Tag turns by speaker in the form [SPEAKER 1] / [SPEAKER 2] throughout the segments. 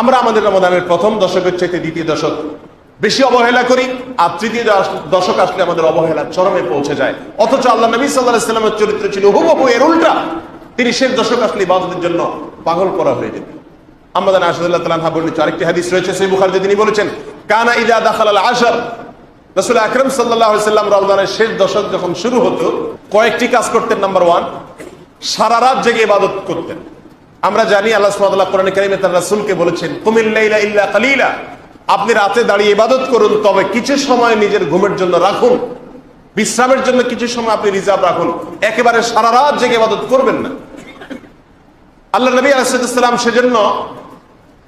[SPEAKER 1] আমরা আমাদের রমাদানের প্রথম দশকের চাইতে দ্বিতীয় দশক বেশি অবহেলা করি, আর তৃতীয় দশক আসলে আমাদের অবহেলা চরমে পৌঁছে যায়। অথচ আল্লাহ নবী সাল্লাহ ইসলামের চরিত্র ছিল হুবহু এর উল্টা। তিনি শেষ দশক আসলে ইবাদতের জন্য পাগল করা হয়ে যেত। আমাদের আসাদুল্লাহ তালাহা বর্ণিত আরেকটি হাদিস রয়েছে সেই বুখারিতে, তিনি বলেছেন, কানা ইদা দাখাল আল আশার। রসুল আকরম সাল্লাহ সাল্লাম রমজানের শেষ দশক যখন শুরু হতো, কয়েকটি কাজ করতেন, নাম্বার ওয়ান, সারা রাত জেগে ইবাদত করতেন। আমরা জানি আল্লাহ কোরআন তার রাসূলকে বলেছেন, কুমিল লাইলা ইল্লা কালিলা। আপনি রাতে দাঁড়িয়ে ইবাদত করুন, তবে কিছু সময় নিজের ঘুমের জন্য রাখুন। বিশ্রামের জন্য কিছু সময় আপনি রিজার্ভ রাখুন। একেবারে সারা রাত জেগে ইবাদত করবেন না। আল্লাহ নবী আলাইসালাম সেজন্য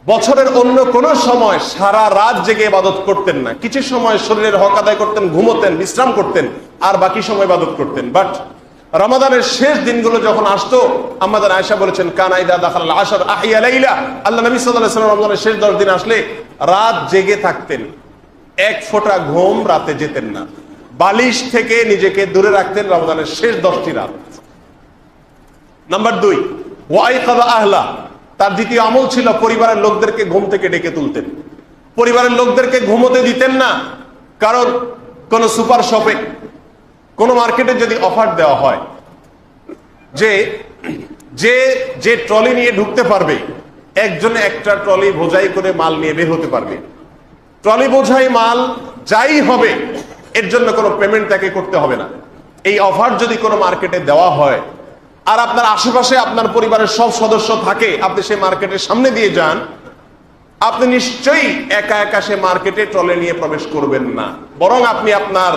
[SPEAKER 1] বছরের অন্য কোন সময় সারা রাত জেগে ইবাদত করতেন না। কিছু সময় শরীরের হক আদায় করতেন, ঘুমোতেন, বিশ্রাম করতেন, আর বাকি সময় ইবাদত করতেন। বাট রমাদানের শেষ দিনগুলো যখন আসতো, আমাদের আয়সা বলেছেন কানাইদা দাখাল আশার আহিয়া লাইলা। আল্লাহ নবী সাল্লাল্লাহু আলাইহি ওয়াসাল্লাম রমজানের শেষ দশ দিন আসলে রাত জেগে থাকতেন। এক ফোঁটা ঘুম রাতে যেতেন না। বালিশ থেকে নিজেকে দূরে রাখতেন রমজানের শেষ দশটি রাত। নাম্বার দুই, ওয়াই কাদা আহলা। তার দ্বিতীয় আমল ছিল পরিবারের লোকদেরকে ঘুম থেকে ডেকে তুলতেন। পরিবারের লোকদেরকে ঘুমোতে দিতেন না, কারণ কোন সুপার শপে কোন মার্কেটে যদি অফার দেওয়া হয়, যে যে যে ট্রলি নিয়ে ঢুকতে পারবে, একজন একটা ট্রলি বোঝাই করে মাল নিয়ে বের হতে পারবে। ট্রলি বোঝাই মাল যাই হবে, এর জন্য কোনো পেমেন্ট তাকে করতে হবে না। এই অফার যদি কোনো মার্কেটে দেওয়া হয়, আর আপনার আশেপাশে আপনার পরিবারের সব সদস্য থাকে, আপনি সেই মার্কেটের সামনে দিয়ে যান, আপনি নিশ্চয়ই একা একা সে মার্কেটে ট্রলে নিয়ে প্রবেশ করবেন না। বরং আপনি আপনার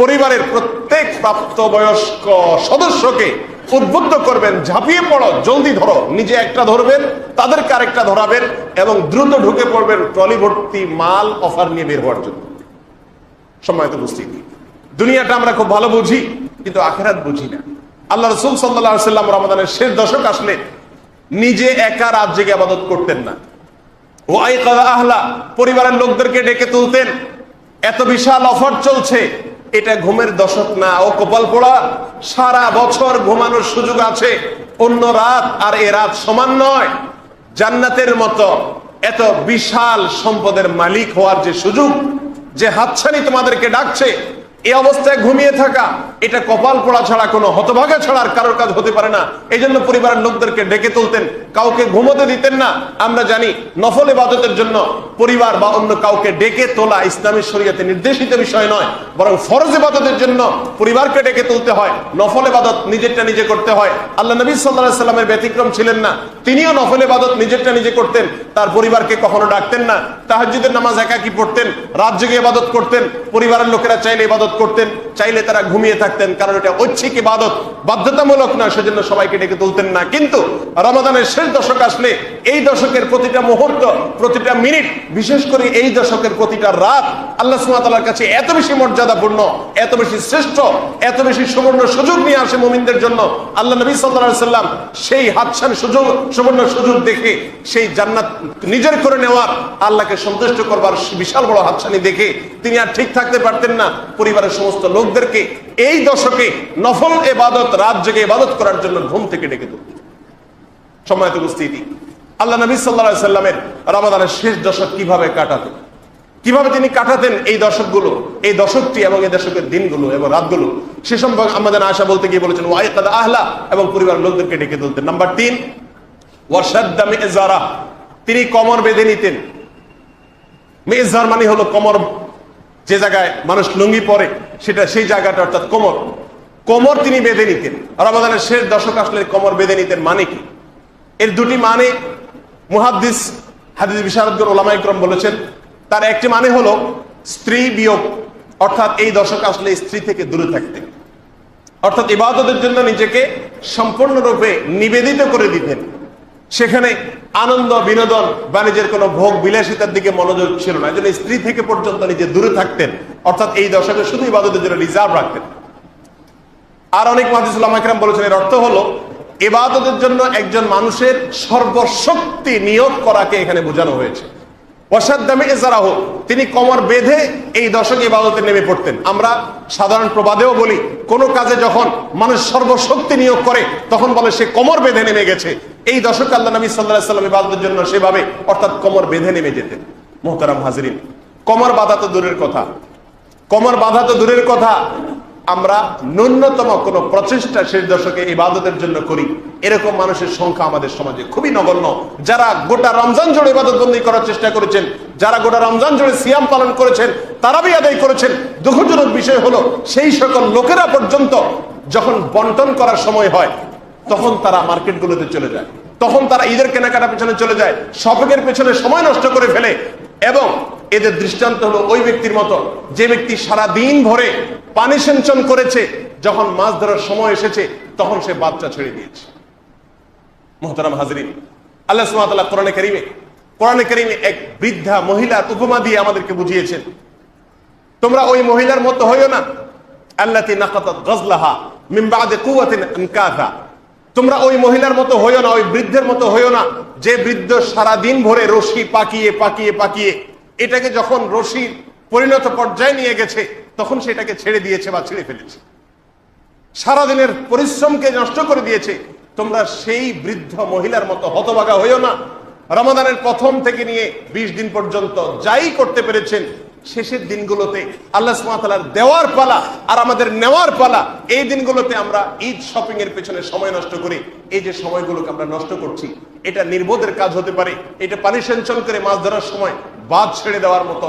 [SPEAKER 1] পরিবারের প্রত্যেক প্রাপ্তবয়স্ক সদস্যকে উদ্বুদ্ধ করবেন, ঝাঁপিয়ে পড়ো, জলদি ধরো। নিজে একটা ধরবেন, তাদেরকে আরেকটা ধরাবেন এবং দ্রুত ঢুকে পড়বেন ট্রলি ভর্তি মাল অফার নিয়ে বের হওয়ার জন্য। সম্মানিত উপস্থিতি, দুনিয়াটা আমরা খুব ভালো বুঝি, কিন্তু আখেরাত বুঝি না। আল্লাহ রসুল সাল্লাহ সাল্লাম রমাদানের শেষ দশক আসলে নিজে একা রাত জেগে আবাদত করতেন না। আহলা, পরিবারের লোকদেরকে ডেকে তুলতেন। এত বিশাল অফার চলছে এটা ঘুমের দশক না। ও কপাল পোড়া, সারা বছর ঘুমানোর সুযোগ আছে। অন্য রাত আর এ রাত সমান নয়। জান্নাতের মতো এত বিশাল সম্পদের মালিক হওয়ার যে সুযোগ, যে হাতছানি তোমাদেরকে ডাকছে এই অবস্থায় ঘুমিয়ে থাকা, এটা কপাল পোড়া ছাড়া কোনো হতভাগা ছাড়া আর কারোর কাজ হতে পারে না। এই জন্য পরিবারের লোকদেরকে ডেকে তুলতেন। কাউকে ঘুমোতে দিতেন না। আমরা জানি নফল ইবাদতের জন্য পরিবার বা অন্য কাউকে ডেকে তোলা ইসলামী শরীয়তে নির্দেশিত বিষয় নয়, বরং ফরজ ইবাদতের জন্য পরিবারকে ডেকে তুলতে হয়, নফল ইবাদত নিজেরটা নিজে করতে হয়। আল্লাহ নবী সাল্লাহ সাল্লামের ব্যতিক্রম ছিলেন না, তিনিও নফল ইবাদত নিজেরটা নিজে করতেন, তার পরিবারকে কখনো ডাকতেন না। তাহাজ্জুদের নামাজ একাকি পড়তেন, রাত জেগে ইবাদত করতেন, পরিবারের লোকেরা চাইলে ইবাদত করতেন। চাইলে তারা ঘুমিয়ে থাকতেন, কারণ এটা ঐচ্ছিক ইবাদত, বাধ্যতামূলক না, সেজন্য সবাইকে ডেকে তুলতেন না। কিন্তু রমাদানের শেষ দশক আসলে এই দশকের প্রতিটা মুহূর্ত, প্রতিটা মিনিট, বিশেষ করে এই দশকের প্রতিটা রাত, আল্লাহ সুমাতার কাছে এত বেশি মর্যাদাপূর্ণ, এত বেশি শ্রেষ্ঠ, এত বেশি সুবর্ণ সুযোগ নিয়ে আসে মোমিনদের জন্য। আল্লাহ নবী সাল্লাহ সাল্লাম সেই হাতছান সুযোগ, সুবর্ণ সুযোগ দেখে সেই জান্নাত নিজের করে নেওয়ার, আল্লাহকে সন্তুষ্ট করবার বিশাল বড় হাতছানি দেখে তিনি আর ঠিক থাকতে পারতেন না। পরিবারের সমস্ত লোকদেরকে এই দশকে নফল এবাদত, রাত জেগে ইবাদত করার জন্য ঘুম থেকে ডেকে তুলতেন সময়ত উপস্থিতি, আল্লাহ নবী সাল্লাহ সাল্লামের রমাদানের শেষ দশক কীভাবে কাটাতেন? কীভাবে তিনি কাটাতেন এই দশকগুলো, এই দশকটি এবং এই দশকের দিনগুলো এবং রাতগুলো? সে সম্পর্কে আমাদের আশা বলতে গিয়ে বলেছেন ওয়াই কাদা আহলা এবং পরিবার লোকদেরকে ডেকে তুলতেন। নাম্বার তিন ওয়াসাদ্দা মেজারা তিনি কমর বেঁধে নিতেন। মেজার মানে হলো কমর যে জায়গায় মানুষ লুঙ্গি পরে, সেটা সেই জায়গাটা অর্থাৎ কোমর। কোমর তিনি বেঁধে নিতেন। রমাদানের শেষ দশক আসলে কোমর বেঁধে নিতেন মানে কি? এর দুটি মানে মুহাদ্দিস হাদিস বিশারদগর ওলামাইক্রম বলেছেন, তার একটি মানে হলো স্ত্রী বিয়োগ। অর্থাৎ এই দশক আসলে স্ত্রী থেকে দূরে থাকতেন। অর্থাৎ ইবাদতের জন্য নিজেকে সম্পূর্ণরূপে নিবেদিত করে দিতেন। সেখানে আনন্দ, বিনোদন বা নিজের কোনো ভোগ বিলাসিতার দিকে মনোযোগ ছিল না। এই স্ত্রী থেকে পর্যন্ত নিজে দূরে থাকতেন। অর্থাৎ এই দশকে শুধু ইবাদতের জন্য রিজার্ভ রাখতেন। আর অনেক মাহাদিসাম বলেছেন, এর অর্থ হলো, ইবাদতের জন্য একজন মানুষের সর্বশক্তি নিয়োগ করাকে এখানে বোঝানো হয়েছে। অসাধ্যামে এজারাহ তিনি কমর বেঁধে এই দশকে ইবাদতে নেমে পড়তেন। আমরা সাধারণ প্রবাদেও বলি, কোনো কাজে যখন মানুষ সর্বশক্তি নিয়োগ করে, তখন বলে সে কমর বেঁধে নেমে গেছে। এই দশক আল্লাহ নবী সাল্লাহ সাল্লাম ইবাদতের জন্য সেভাবে, অর্থাৎ কোমর বেঁধে নেমে যেতেন। মোহতারাম হাজরিন, কোমর বাধা তো দূরের কথা। কোমর বাধা তো দূরের কথা। আমরা ন্যূনতম কোনো প্রচেষ্টা শেষ দশকে ইবাদতের জন্য করি। এরকম মানুষের সংখ্যা আমাদের সমাজে খুবই নগণ্য। যারা গোটা রমজান জুড়ে ইবাদত বন্দী করার চেষ্টা করেছেন, যারা গোটা রমজান জুড়ে সিয়াম পালন করেছেন তারাবি আদায় করেছেন। দুঃখজনক বিষয় হলো, সেই সকল লোকেরা পর্যন্ত যখন বন্টন করার সময় হয় তখন তারা মার্কেটগুলোতে চলে যায়। তখন তারা ঈদের কেনাকাটা পেছনে চলে যায়। শপিংয়ের পেছনে সময় নষ্ট করে ফেলে। এবং এদের দৃষ্টান্ত হলো ওই ব্যক্তির মতো যে ব্যক্তি সারা দিন ভরে পানি সেঞ্চন করেছে, যখন মাছ ধরার সময় এসেছে, তখন সে বাচ্চা ছেড়ে দিয়েছে। মোহতারাম হাজরিন, আল্লাহ সুমাতাল্লাহ কোরআনে করিমে কোরআনে করিমে এক বৃদ্ধা মহিলার উপমা দিয়ে আমাদেরকে বুঝিয়েছেন। তোমরা ওই মহিলার মতো হইও না। আল্লাতি নাকাতাত গজলাহা মিন বাদে কুওয়াতিন আনকাথা তোমরা ওই মহিলার মতো হইও না, ওই বৃদ্ধের মতো হইও না। যে বৃদ্ধ সারা দিন ভরে রশি পাকিয়ে পাকিয়ে পাকিয়ে এটাকে যখন রশির পরিণত পর্যায়ে নিয়ে গেছে, তখন সেটাকে ছেড়ে দিয়েছে বা ছেড়ে ফেলেছে। সারাদিনের পরিশ্রমকে নষ্ট করে দিয়েছে। তোমরা সেই বৃদ্ধ মহিলার মতো হতভাগা হইও না। রমাদানের প্রথম থেকে নিয়ে বিশ দিন পর্যন্ত যাই করতে পেরেছেন শেষের দিনগুলোতে আল্লাহ সুমাতালার দেওয়ার পালা আর আমাদের নেওয়ার পালা, এই দিনগুলোতে আমরা ঈদ শপিং এর পেছনে সময় নষ্ট করি। এই যে সময়গুলোকে আমরা নষ্ট করছি, এটা নির্বোধের কাজ হতে পারে। এটা পানি সেঞ্চন করে মাছ ধরার সময় বাদ ছেড়ে দেওয়ার মতো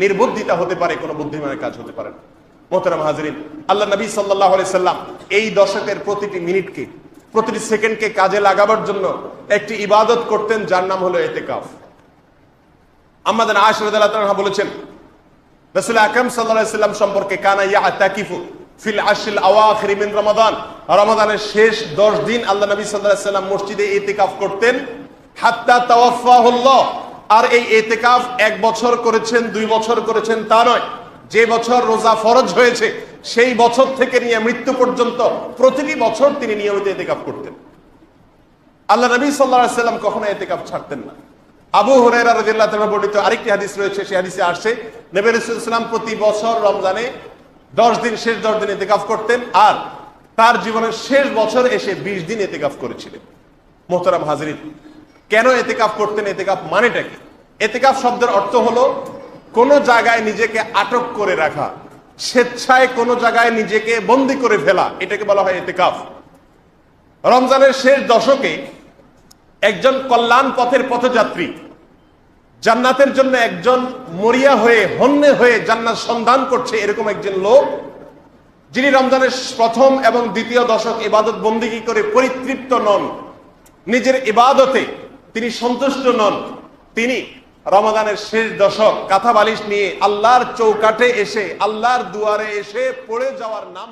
[SPEAKER 1] নির্বুদ্ধিতা হতে পারে, কোনো বুদ্ধিমানের কাজ হতে পারে মোহতারাম হাজরিন, আল্লাহ নবী সাল্লাহ সাল্লাম এই দশকের প্রতিটি মিনিটকে, প্রতিটি সেকেন্ডকে কাজে লাগাবার জন্য একটি ইবাদত করতেন, যার নাম হলো এতে কাফ আমাদের আশরদাল্লাহ বলেছেন রসুল আকরম সাল্লাহ সাল্লাম সম্পর্কে কানা ইয়া ফিল আশিল আওয়াখির মিন রমাদান। রমাদানের শেষ 10 দিন আল্লাহ নবী মসজিদে ইতিকাফ করতেন। হাত্তা তাওয়াফাহুল্লাহ আর এই ইতিকাফ এক বছর করেছেন, দুই বছর করেছেন তা নয়। যে বছর রোজা ফরজ হয়েছে, সেই বছর থেকে নিয়ে মৃত্যু পর্যন্ত প্রতিটি বছর তিনি নিয়মিত ইতিকাফ করতেন। আল্লাহ নবী আলাইহি সাল্লাম কখনো ইতিকাফ ছাড়তেন না। আবু তাআলা বর্ণিত আরেকটি হাদিস রয়েছে, সেই হাদিসে আসছে, নবী রাসূলুল্লাহ প্রতি বছর রমজানে দশ দিন, শেষ দশ দিন এতেকাফ করতেন আর তার জীবনের শেষ বছর এসে বিশ দিন এতেকাফ করেছিলেন। মোহতারাম হাজরিন, কেন এতেকাফ করতেন? এতেকাফ মানেটা কি? এতেকাফ শব্দের অর্থ হলো কোন জায়গায় নিজেকে আটক করে রাখা, স্বেচ্ছায় কোন জায়গায় নিজেকে বন্দি করে ফেলা, এটাকে বলা হয় এতেকাফ রমজানের শেষ দশকে একজন কল্যাণ পথের পথযাত্রী। জান্নাতের জন্য একজন মরিয়া হয়ে, হন্যে হয়ে জান্নাত সন্ধান করছে এরকম একজন লোক, যিনি রমজানের প্রথম এবং দ্বিতীয় দশক ইবাদত বন্দিগি করে পরিতৃপ্ত নন। নিজের ইবাদতে তিনি সন্তুষ্ট নন। তিনি রমাদানের শেষ দশক কাঁথা বালিশ নিয়ে আল্লাহর চৌকাটে এসে, আল্লাহর দুয়ারে এসে পড়ে যাওয়ার নাম